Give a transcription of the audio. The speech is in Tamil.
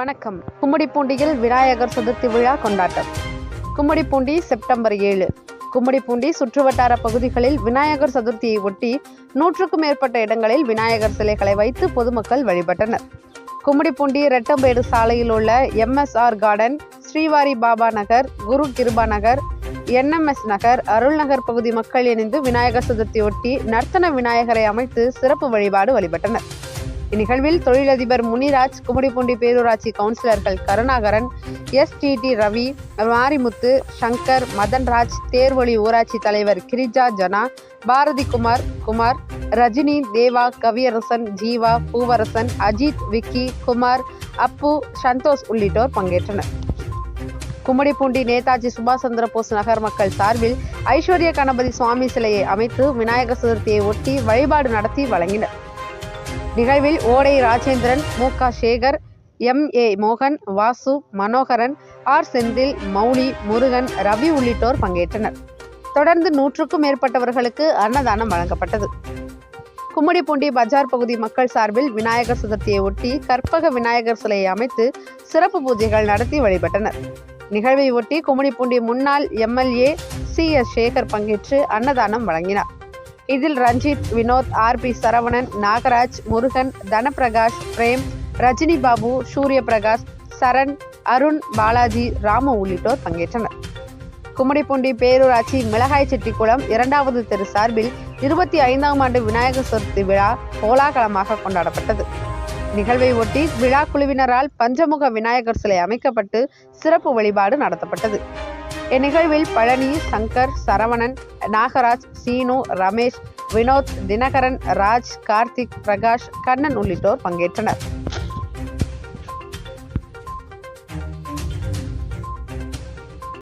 வணக்கம். கும்மிடிப்பூண்டியில் விநாயகர் சதுர்த்தி விழா கொண்டாட்டம். கும்மிடிப்பூண்டி செப்டம்பர் ஏழு. கும்மிடிப்பூண்டி சுற்றுவட்டார பகுதிகளில் விநாயகர் சதுர்த்தியை ஒட்டி நூற்றுக்கும் மேற்பட்ட இடங்களில் விநாயகர் சிலைகளை வைத்து பொதுமக்கள் வழிபட்டனர். கும்மிடிப்பூண்டி ரெட்டம்பேடு சாலையில் உள்ள MSR garden Srivari Baba Nagar Guru Kirupa Nagar NMS Nagar Arulnagar பகுதி மக்கள் இணைந்து விநாயகர் சதுர்த்தி ஒட்டி நர்த்தன விநாயகரை அமைத்து சிறப்பு வழிபாடு வழிபட்டனர். இந்நிகழ்வில் தொழிலதிபர் முனிராஜ் குமுடிப்பூண்டி பேரூராட்சி கவுன்சிலர்கள் Karunakaran S T T Ravi Marimuthu Shankar Madanraj Thervoli ஊராட்சி தலைவர் கிரிஜா ஜனா பாரதி குமார் குமார் ரஜினி தேவா கவியரசன் ஜீவா பூவரசன் அஜித் விக்கி குமார் அப்பு சந்தோஷ் உள்ளிட்டோர் பங்கேற்றனர். கும்மிடிப்பூண்டி நேதாஜி சுபாஷ் சந்திர போஸ் நகர் மக்கள் சார்பில் ஐஸ்வர்ய கணபதி சுவாமி சிலையை அமைத்து விநாயகர் சதுர்த்தியை ஒட்டி வழிபாடு நடத்தி வழங்கினர். நிகழ்வில் ஓடை ராஜேந்திரன் மு க சேகர் எம் ஏ மோகன் வாசு மனோகரன் ஆர் செந்தில் மௌலி முருகன் ரவி உள்ளிட்டோர் பங்கேற்றனர். தொடர்ந்து நூற்றுக்கும் மேற்பட்டவர்களுக்கு அன்னதானம் வழங்கப்பட்டது. கும்மிடிப்பூண்டி பஜார் பகுதி மக்கள் சார்பில் விநாயகர் சதுர்த்தியை ஒட்டி கற்பக விநாயகர் சிலையை அமைத்து சிறப்பு பூஜைகள் நடத்தி வழிபட்டனர். நிகழ்வை ஒட்டி கும்மிடிப்பூண்டி முன்னாள் எம்எல்ஏ சி எஸ் சேகர் பங்கேற்று அன்னதானம் வழங்கினார். இதில் ரஞ்சித் வினோத் ஆர் பி சரவணன் நாகராஜ் முருகன் தனப்பிரகாஷ் பிரேம் ரஜினி பாபு சூரிய பிரகாஷ் சரண் அருண் பாலாஜி ராமு உள்ளிட்டோர் பங்கேற்றனர். கும்மிடிப்பூண்டி பேரூராட்சி மிளகாய் செட்டிக்குளம் இரண்டாவது தெரு சார்பில் இருபத்தி ஐந்தாம் ஆண்டு விநாயகர் சதுர்த்தி விழா கோலாகலமாக கொண்டாடப்பட்டது. நிகழ்வை ஒட்டி விழா குழுவினரால் பஞ்சமுக விநாயகர் சிலை அமைக்கப்பட்டு சிறப்பு வழிபாடு நடத்தப்பட்டது. இந்நிகழ்வில் பழனி சங்கர் சரவணன் நாகராஜ் சீனு ரமேஷ் வினோத் தினகரன் ராஜ் கார்த்திக் பிரகாஷ் கண்ணன் உள்ளிட்டோர் பங்கேற்றனர்.